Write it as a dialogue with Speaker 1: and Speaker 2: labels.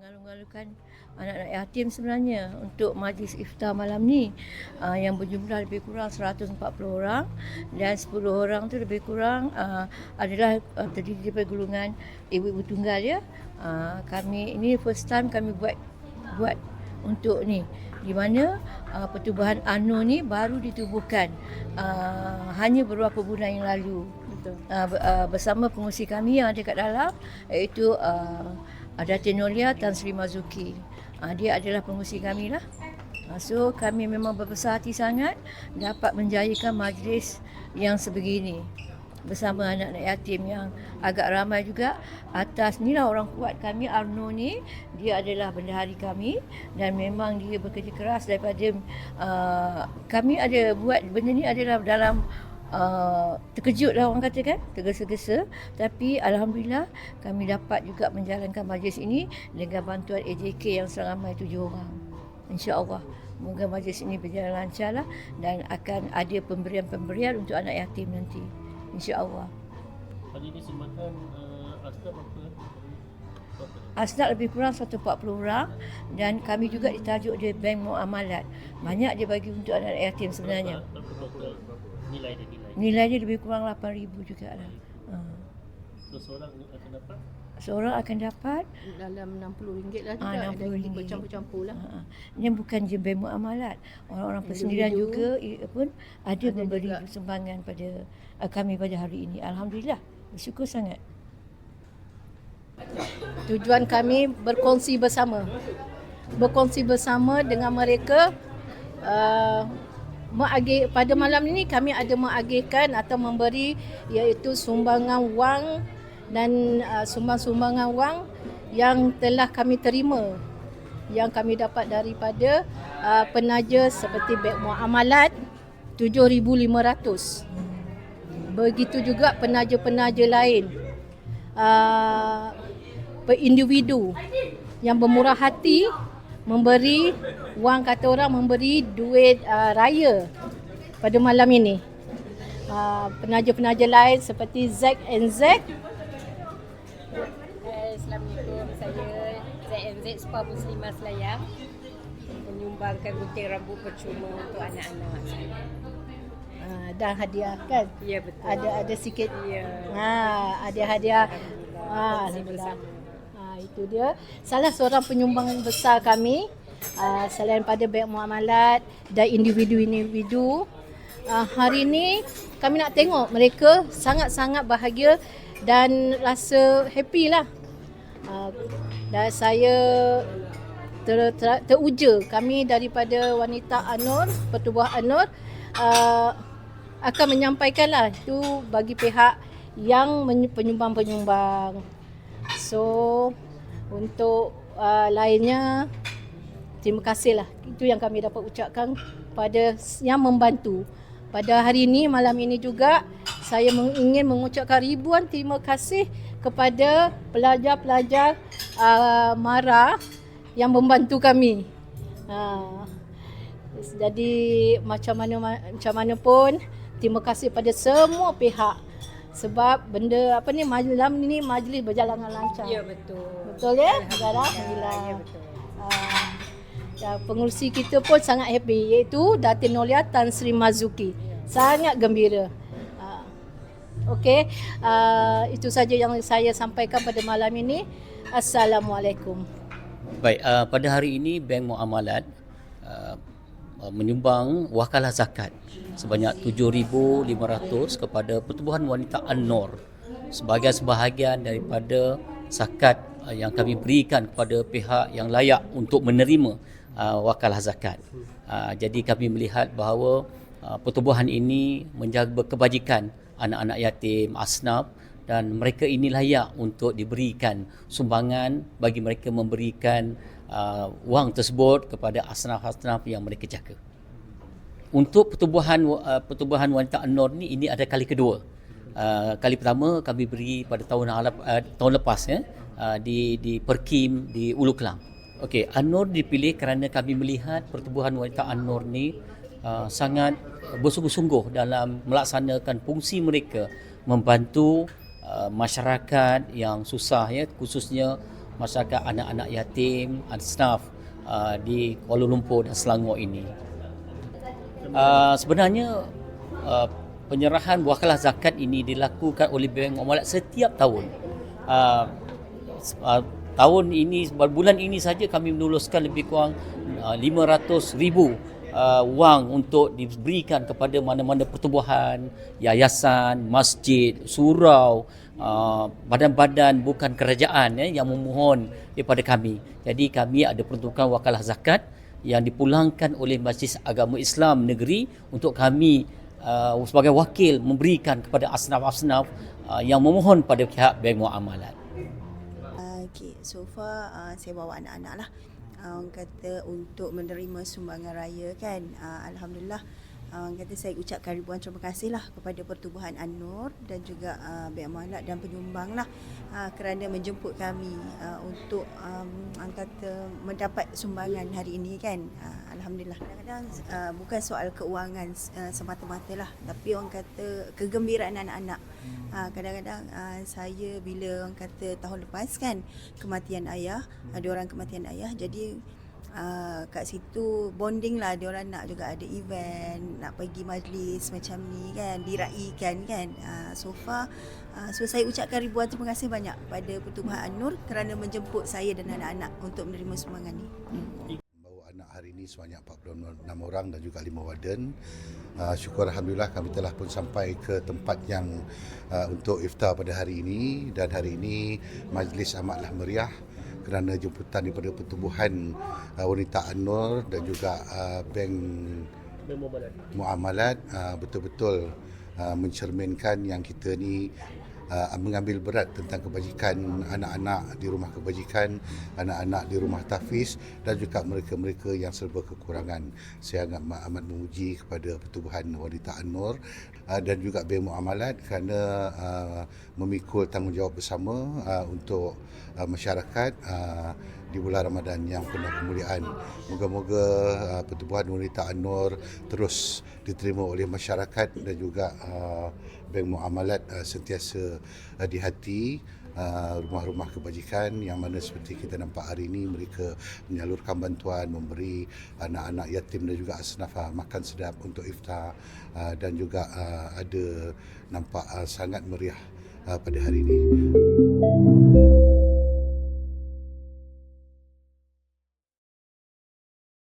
Speaker 1: mengalu-alukan anak-anak yatim sebenarnya untuk majlis iftar malam ni uh, yang berjumlah lebih kurang 140 orang dan 10 orang tu lebih kurang uh, adalah uh, terdiri daripada golongan ibu-ibu tunggal ya. Uh, kami ini first time kami buat buat untuk ni di mana uh, pertubuhan ANU ni baru ditubuhkan uh, hanya beberapa bulan yang lalu
Speaker 2: Betul.
Speaker 1: uh, uh, bersama pengurusi kami yang ada kat dalam iaitu uh, Datin Nolia Tan Sri Mazuki. Uh, dia adalah pengurusi kami lah. Uh, so kami memang berbesar hati sangat dapat menjayakan majlis yang sebegini bersama anak-anak yatim yang agak ramai juga atas ni lah orang kuat kami Arno ni dia adalah bendahari kami dan memang dia bekerja keras daripada uh, kami ada buat benda ni adalah dalam uh, terkejut lah orang kata kan tergesa-gesa tapi Alhamdulillah kami dapat juga menjalankan majlis ini dengan bantuan AJK yang seramai tujuh orang insyaAllah Moga majlis ini berjalan lancar lah dan akan ada pemberian-pemberian untuk anak yatim nanti. InsyaAllah.
Speaker 3: Hari ini sumbangan uh, asnaf apa? Berapa?
Speaker 1: Asnaf lebih kurang 140 orang dan kami juga ditajuk dia Bank Muamalat. Banyak dia bagi untuk anak yatim sebenarnya.
Speaker 3: Berapa, berapa, berapa nilai dia nilai?
Speaker 1: Nilai dia lebih kurang 8,000 juga lah. Ha.
Speaker 3: So seorang akan dapat
Speaker 1: Seorang akan dapat
Speaker 2: Dalam RM60 lah
Speaker 1: Ah,
Speaker 2: juga. Ada
Speaker 1: RM60.
Speaker 2: bercampur-campur lah.
Speaker 1: Ha, Ini bukan je bank muamalat. Orang-orang persendirian juga pun ada,
Speaker 2: Ada
Speaker 1: memberi
Speaker 2: juga.
Speaker 1: sumbangan pada uh, kami pada hari ini. Alhamdulillah. Bersyukur sangat.
Speaker 2: Tujuan kami berkongsi bersama. Berkongsi bersama dengan mereka uh, mengagih pada malam ini kami ada mengagihkan atau memberi iaitu sumbangan wang dan uh, sumbang-sumbangan wang yang telah kami terima yang kami dapat daripada uh, penaja seperti Bank Muamalat 7500 begitu juga penaja-penaja lain uh, individu yang bermurah hati memberi wang kata orang memberi duit uh, raya pada malam ini. Uh, penaja-penaja lain seperti Zack and Zack
Speaker 4: Assalamualaikum. Saya ZNZ Spa Muslimah Selayang menyumbangkan gunting rambut percuma untuk anak-anak saya.
Speaker 2: uh, dan hadiah kan.
Speaker 4: Ya betul.
Speaker 2: Ada ada sikit.
Speaker 4: Ya.
Speaker 2: Ha, ada hadiah.
Speaker 4: Alhamdulillah.
Speaker 2: Ha,
Speaker 4: Kongsi
Speaker 2: alhamdulillah. Itu dia. Salah seorang penyumbang besar kami uh, selain pada bank muamalat dan individu-individu. Uh, hari ini kami nak tengok mereka sangat-sangat bahagia dan rasa happy lah. Uh, dan saya ter, ter, teruja kami daripada wanita Anur, Pertubuh Anur uh, akan menyampaikanlah itu bagi pihak yang penyumbang-penyumbang. So untuk uh, lainnya terima kasihlah. Itu yang kami dapat ucapkan pada yang membantu. Pada hari ini malam ini juga saya ingin mengucapkan ribuan terima kasih kepada pelajar-pelajar uh, Mara yang membantu kami. Uh, jadi macam mana macam mana pun terima kasih pada semua pihak sebab benda apa ni malam ni majlis berjalan dengan lancar.
Speaker 4: Ya betul.
Speaker 2: Betul ya? Alhamdulillah.
Speaker 4: Ya betul.
Speaker 2: Uh, ya, pengurusi kita pun sangat happy iaitu Datin Nolia Tan Sri Mazuki. Sangat gembira. Uh, Okey, uh, itu saja yang saya sampaikan pada malam ini. Assalamualaikum.
Speaker 5: Baik, uh, pada hari ini Bank Muamalat uh, uh, menyumbang wakalah zakat sebanyak 7,500 kepada Pertubuhan Wanita An-Nur sebagai sebahagian daripada zakat uh, yang kami berikan kepada pihak yang layak untuk menerima uh, wakalah zakat. Uh, jadi kami melihat bahawa uh, pertubuhan ini menjaga kebajikan anak-anak yatim, asnaf dan mereka ini layak untuk diberikan sumbangan bagi mereka memberikan uh, wang tersebut kepada asnaf-asnaf yang mereka jaga. Untuk pertubuhan uh, pertubuhan wanita An-Nur ni ini ada kali kedua. Uh, kali pertama kami beri pada tahun uh, tahun lepas ya uh, di di Perkim di Ulu Kelang. Okey, An-Nur dipilih kerana kami melihat pertubuhan wanita An-Nur ni uh, sangat bersungguh-sungguh dalam melaksanakan fungsi mereka membantu uh, masyarakat yang susah ya khususnya masyarakat anak-anak yatim dan staff uh, di Kuala Lumpur dan Selangor ini. Uh, sebenarnya uh, penyerahan wakalah zakat ini dilakukan oleh Bank Muamalat setiap tahun. Tahun ini bulan ini saja kami menuluskan lebih kurang uh, 500 ribu uh, wang untuk diberikan kepada mana-mana pertubuhan, yayasan, masjid, surau, uh, badan-badan bukan kerajaan ya, yang memohon daripada kami. Jadi kami ada peruntukan wakalah zakat yang dipulangkan oleh Majlis Agama Islam Negeri untuk kami uh, sebagai wakil memberikan kepada asnaf-asnaf uh, yang memohon pada pihak Bank Muamalat.
Speaker 6: Okay, so far uh, saya bawa anak-anak lah. Orang kata untuk menerima sumbangan raya kan. Uh, Alhamdulillah. Uh, kata saya ucapkan ribuan terima kasih lah kepada Pertubuhan An-Nur dan juga uh, Bank Muamalat dan penyumbang lah uh, kerana menjemput kami uh, untuk um, kata mendapat sumbangan hari ini kan. Uh, Alhamdulillah. Kadang-kadang uh, bukan soal keuangan uh, semata-mata lah tapi orang kata kegembiraan anak-anak. Uh, kadang-kadang uh, saya bila orang kata tahun lepas kan kematian ayah, ada orang kematian ayah jadi uh, kat situ bonding lah dia orang nak juga ada event nak pergi majlis macam ni kan diraikan kan. Uh, so far uh, so saya ucapkan ribuan terima kasih banyak pada Pertubuhan An-Nur kerana menjemput saya dan anak-anak untuk menerima sumbangan ni. Hmm.
Speaker 7: Bawa anak hari ini sebanyak 46 orang dan juga 5 warden. Uh, syukur Alhamdulillah kami telah pun sampai ke tempat yang uh, untuk iftar pada hari ini. Dan hari ini majlis amatlah meriah kerana jemputan daripada pertubuhan uh, wanita An-Nur dan juga uh, bank muamalat uh, betul-betul uh, mencerminkan yang kita ni uh, mengambil berat tentang kebajikan anak-anak di rumah kebajikan, anak-anak di rumah tahfiz dan juga mereka-mereka yang serba kekurangan. Saya amat, amat memuji kepada Pertubuhan Wanita An-Nur uh, dan juga Bank Muamalat kerana uh, memikul tanggungjawab bersama uh, untuk uh, masyarakat uh, di bulan Ramadan yang penuh kemuliaan. Moga-moga uh, Pertubuhan Wanita An-Nur terus diterima oleh masyarakat dan juga uh, Bank Muamalat uh, sentiasa uh, di hati uh, rumah-rumah kebajikan yang mana seperti kita nampak hari ini mereka menyalurkan bantuan memberi anak-anak yatim dan juga asnaf uh, makan sedap untuk iftar uh, dan juga uh, ada nampak uh, sangat meriah uh, pada hari ini.